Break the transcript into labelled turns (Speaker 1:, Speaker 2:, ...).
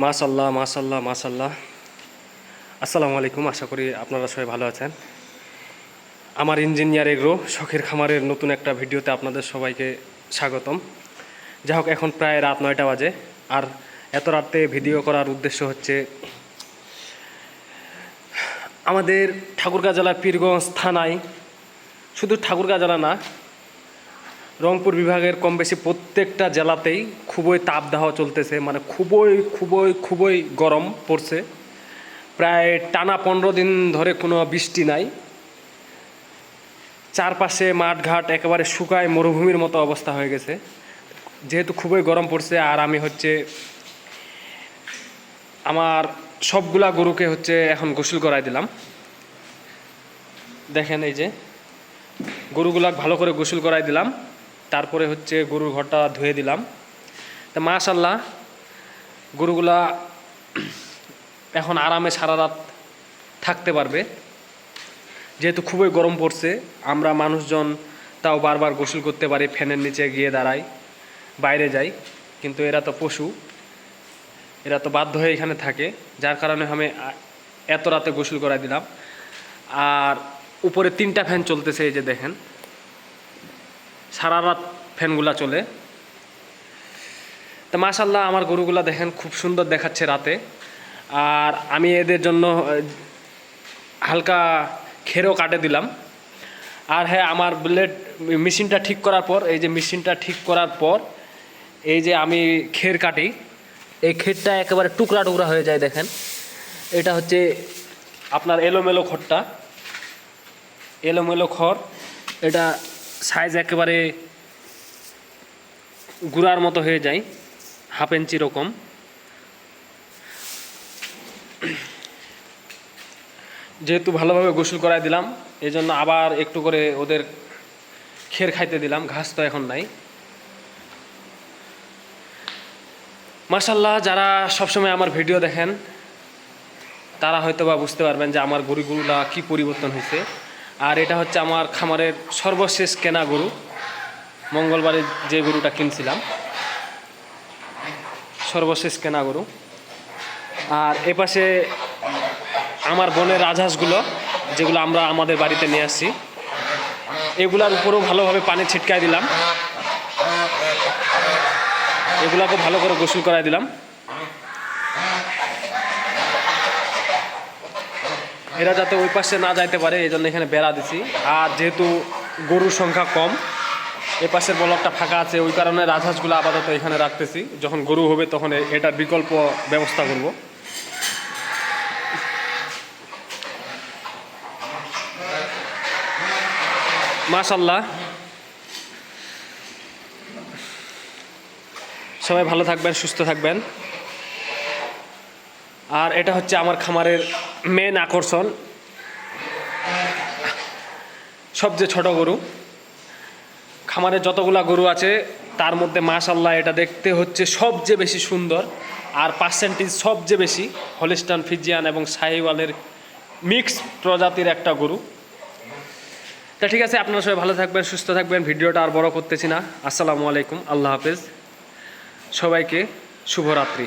Speaker 1: মাশাল্লাহ মাশাল্লাহ মাশাল্লাহ আসসালামু আলাইকুম, আশা করি আপনারা সবাই ভালো আছেন। আমার ইঞ্জিনিয়ার এগ্রো শখের খামারের নতুন একটা ভিডিওতে আপনাদের সবাইকে স্বাগতম। যাই হোক, এখন প্রায় রাত নয়টা বাজে। আর এত রাতে ভিডিও করার উদ্দেশ্য হচ্ছে, আমাদের ঠাকুরগাঁ জেলার পীরগঞ্জ থানায় শুধু ঠাকুরগাঁ জেলা না রংপুর বিভাগের কম বেশি প্রত্যেকটা জেলাতেই খুবই তাপদাহ চলতেছে মানে খুবই খুবই খুবই গরম পড়ছে। প্রায় টানা পনেরো দিন ধরে কোনো বৃষ্টি নাই। চারপাশে মাঠঘাট একেবারে শুকায় মরুভূমির মতো অবস্থা হয়ে গেছে। যেহেতু খুবই গরম পড়ছে, আর আমি হচ্ছে আমার সবগুলা গরুকে হচ্ছে এখন গোসল করাই দিলাম। দেখেন এই যে গরুগুলা ভালো করে গোসল করাই দিলাম। তারপরে হচ্ছে গরুর ঘরটা ধুয়ে দিলাম। তা মাশাল্লাহ গরুগুলা এখন আরামে সারা রাত থাকতে পারবে। যেহেতু খুবই গরম পড়ছে, আমরা মানুষজন তাও বারবার গোসল করতে পারি, ফ্যানের নিচে গিয়ে দাঁড়াই, বাইরে যাই। কিন্তু এরা তো পশু, এরা তো বাধ্য হয়ে এখানে থাকে, যার কারণে আমি এত রাতে গোসল করাই দিলাম। আর উপরে তিনটা ফ্যান চলতেছে এই যে দেখেন সারা রাত ফ্যানগুলা চলে। তো মাশাল্লাহ আমার গরুগুলা দেখেন খুব সুন্দর দেখাচ্ছে রাতে। আর আমি এদের জন্য হালকা খেরও কাটে দিলাম। আর হ্যাঁ আমার ব্লেড মেশিনটা ঠিক করার পর, এই যে মেশিনটা ঠিক করার পর, এই যে আমি খের কাটি, এই খেরটা একেবারে টুকরা টুকরা হয়ে যায় দেখেন। এটা হচ্ছে আপনার এলোমেলো খড়টা। এলোমেলো খড়, এটা সাইজ একেবারে গুড়ার মতো হয়ে যায়, হাফ ইঞ্চি রকম। যেহেতু ভালোভাবে গোসল করাই দিলাম এই জন্য আবার একটু করে ওদের খের খাইতে দিলাম, ঘাস তো এখন নাই। মার্শাল্লাহ যারা সবসময় আমার ভিডিও দেখেন, তারা হয়তো বা বুঝতে পারবেন যে আমার গরুগুলা কি পরিবর্তন হয়েছে আর এটা হচ্ছে আমার খামারের সর্বশেষ কেনা গরু। মঙ্গলবারে যে গরুটা কিনছিলাম, সর্বশেষ কেনা গরু। আর এপাশে আমার বনের রাজহাঁসগুলো, যেগুলো আমরা আমাদের বাড়িতে নিয়ে আসছি, এগুলার উপরেও ভালোভাবে পানি ছিটকাই দিলাম। এগুলাকে ভালো করে গোসল করাই দিলাম। এরা যাতে ওই পাশে না যাইতে পারে এই জন্য এখানে বেড়া দিছি। আর যেহেতু গরুর সংখ্যা কম, এ পাশের ব্লকটা ফাঁকা আছে, ওই কারণে রাজহাঁসগুলো আপাতত এখানে রাখতেছি। যখন গরু হবে তখন এটার বিকল্প ব্যবস্থা করব। মাশাল্লাহ। সবাই ভালো থাকবেন, সুস্থ থাকবেন। আর এটা হচ্ছে আমার খামারের মেন আকর্ষণ। সবচেয়ে ছোট গরু। খামারে যতগুলা গরু আছে, তার মধ্যে মাশাল্লাহ এটা দেখতে হচ্ছে সবচেয়ে বেশি সুন্দর। আর পার্সেন্টেজ সবচেয়ে বেশি হলিস্টান, ফিজিয়ান এবং শাহিওয়ালের মিক্স প্রজাতির একটা গরু। তা ঠিক আছে, আপনারা সবাই ভালো থাকবেন, সুস্থ থাকবেন। ভিডিওটা আর বড় করতেছি না। আসসালামু আলাইকুম, আল্লাহ হাফেজ। সবাইকে শুভরাত্রি।